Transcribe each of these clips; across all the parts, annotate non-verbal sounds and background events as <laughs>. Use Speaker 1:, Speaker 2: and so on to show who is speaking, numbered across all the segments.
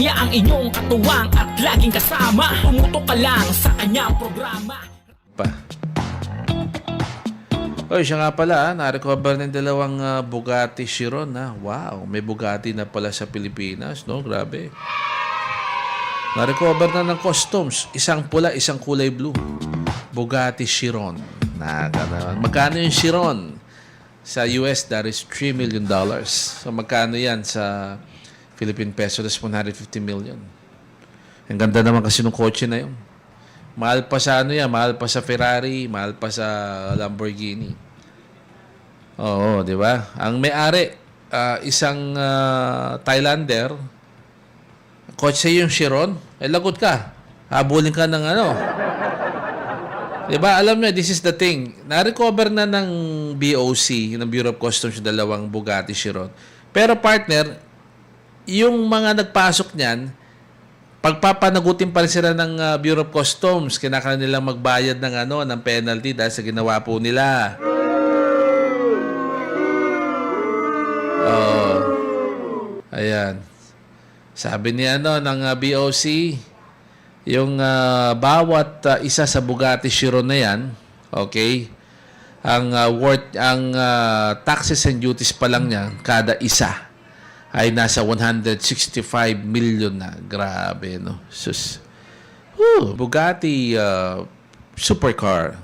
Speaker 1: Niya ang inyong katuwang at laging kasama Pumutok ka lang sa kanyang programa
Speaker 2: pa. Oy, siya nga pala, ah, na-recover ng dalawang ah, Bugatti Chiron. Ha? Wow, may Bugatti na pala sa Pilipinas, no? Grabe. Na-recover na ng customs. Isang pula, isang kulay blue. Bugatti Chiron. Nakaka Magkano yung Chiron? Sa US, that is 3 million dollars. So, magkano yan sa Philippine peso? That's 150 million. Ang ganda naman kasi ng kotse na yun. Mahal pa sa ano yan, mahal pa sa Ferrari, mahal pa sa Lamborghini. Oo, di ba? Ang may-ari, ah, isang ah, Thailander, kotse yung Chiron, eh lagot ka. Habulin ka ng ano. Di ba? Alam niyo, this is the thing. Na-recover na ng BOC, ng Bureau of Customs, yung dalawang Bugatti Chiron. Pero partner, yung mga nagpasok niyan, pagpapanagutin pa rin sila ng uh, Bureau of Customs, kinakailangan nilang magbayad ng ano, ng penalty dahil sa ginawa po nila. Oh. Ayan. Sabi ni ano ng uh, BOC, yung uh, bawat uh, isa sa Bugatti Chiron na yan, okay? Ang uh, worth ang uh, taxes and duties pa lang niya kada isa ay nasa 165 million na. Grabe, no? Sus. Whew, Bugatti uh, supercar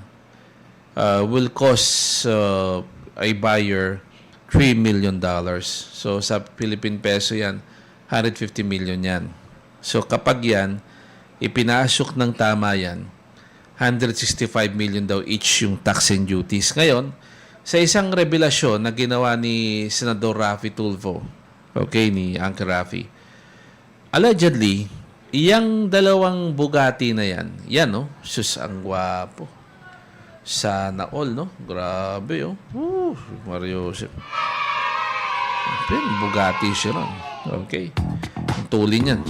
Speaker 2: uh, will cost uh, a buyer 3 million dollars. So, sa Philippine peso yan, 150 million yan. So, kapag yan, ipinasok ng tama yan, 165 million daw each yung tax and duties. Ngayon, sa isang revelasyon na ginawa ni Senador Rafi Tulfo, okay, ni Uncle Rafi, allegedly, iyang dalawang Bugatti na yan, yan, no? Sus, ang gwapo. Sana all, no? Grabe, oh. Woo, Mario Joseph. Pero Bugatti siya ron. Okay. Ang tulin yan.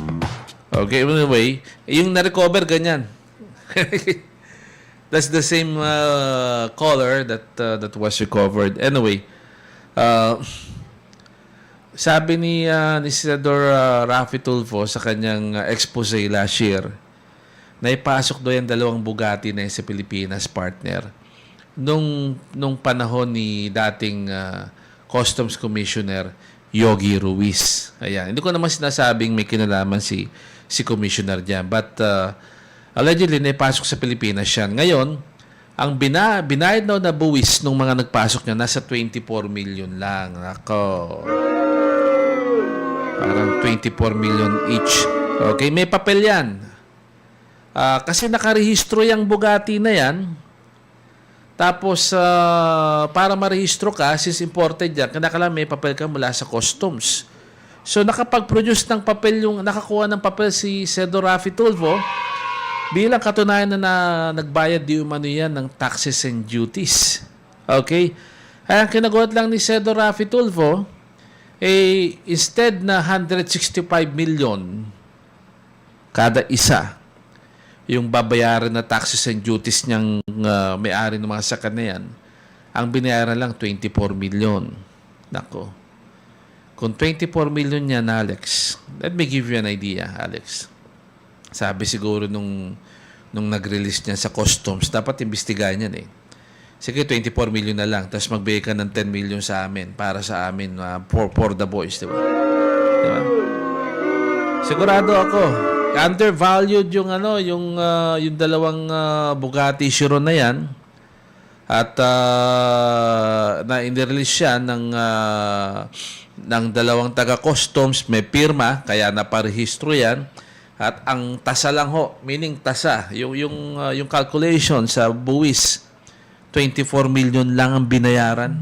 Speaker 2: Okay, anyway, yung na-recover, ganyan. <laughs> That's the same uh, color that uh, that was recovered. Anyway, uh, sabi ni uh, ni Senador uh, Rafi Tulfo sa kanyang uh, expose last year, na ipasok daw yung dalawang Bugatti na sa Pilipinas partner nung nung panahon ni dating uh, Customs Commissioner Yogi Ruiz. Ayan. Hindi ko naman sinasabing may kinalaman si si Commissioner diyan. But uh, allegedly, naipasok sa Pilipinas yan. Ngayon, ang bina, binayad na buwis nung mga nagpasok niya, nasa 24 million lang. Ako. Parang 24 million each. Okay, may papel yan. Ah, kasi nakarehistro yung Bugatti na yan. Tapos, ah, para marehistro ka, since imported yan, kinakailangan may papel ka mula sa customs. So, nakapag-produce ng papel yung, nakakuha ng papel si Sedo Rafi Tulfo, bilang katunayan na, na nagbayad di umano yan ng taxes and duties. Okay? Ay, ang kinagulat lang ni Sedo Rafi Tulfo, eh, instead na 165 million kada isa, yung babayaran na taxes and duties niyang uh, may-ari ng mga sakan na yan, ang binayaran lang 24 million. Nako. Kung 24 million yan, Alex, let me give you an idea, Alex. Sabi siguro nung, nung nag-release niya sa customs, dapat imbestigahan yan eh. Sige, 24 million na lang. Tapos magbigay ka ng 10 million sa amin para sa amin uh, for, for the boys, di ba? Di ba? Sigurado ako, undervalued yung ano, yung uh, yung dalawang uh, Bugatti Chiron na 'yan. At uh, na inirelease siya ng uh, ng dalawang taga customs, may pirma kaya naparehistro 'yan. At ang tasa lang ho, meaning tasa, yung yung uh, yung calculation sa buwis 24 million lang ang binayaran.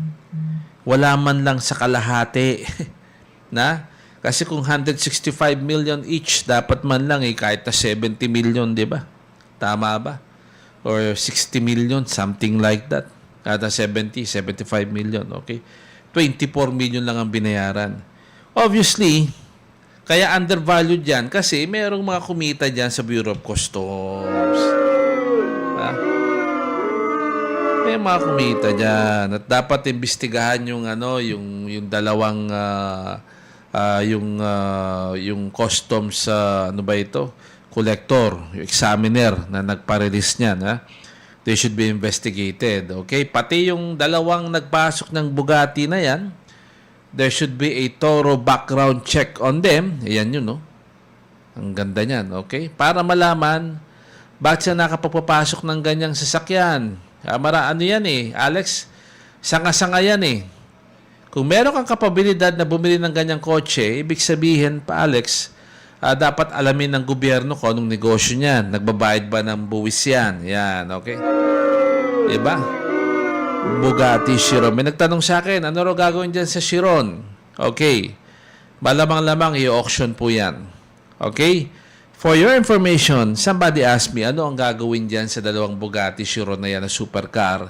Speaker 2: Wala man lang sa kalahati <laughs> na kasi kung 165 million each, dapat man lang eh, kahit na 70 million, di ba? Tama ba? Or 60 million, something like that. Kada 70, 75 million, okay? 24 million lang ang binayaran. Obviously, kaya undervalued yan kasi merong mga kumita dyan sa Bureau of Customs. May mga kumita dyan. At dapat imbestigahan yung ano, yung, yung dalawang uh, ah, yung ah, yung customs sa ano ba ito? collector, yung examiner na nagpa-release niyan, ha? They should be investigated. Okay? Pati yung dalawang nagpasok ng Bugatti na yan, there should be a thorough background check on them. Ayan yun, no? Ang ganda niyan, okay? Para malaman bakit siya nakapagpapasok ng ganyang sasakyan. Ah, mara, ano yan eh, Alex? Sanga-sanga yan eh. Kung meron kang kapabilidad na bumili ng ganyang kotse, ibig sabihin pa, Alex, ah, dapat alamin ng gobyerno kung anong negosyo niyan. Nagbabayad ba ng buwis yan? Yan, okay? Diba? Bugatti Chiron. May nagtanong sa akin, ano raw gagawin dyan sa Chiron? Okay. Malamang-lamang i-auction po yan. Okay? For your information, somebody asked me, ano ang gagawin dyan sa dalawang Bugatti Chiron na yan na supercar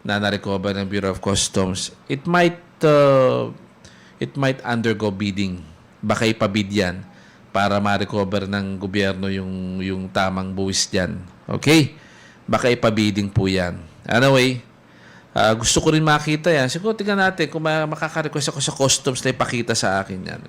Speaker 2: na na-recover ng Bureau of Customs? It might, uh, it might undergo bidding. Baka ipabid yan para ma-recover ng gobyerno yung, yung tamang buwis dyan. Okay? Baka ipabidding po yan. Anyway, Ah, gusto ko rin makita yan. Siguro tingnan natin kung ma- makaka-request ako sa customs na ipakita sa akin yan.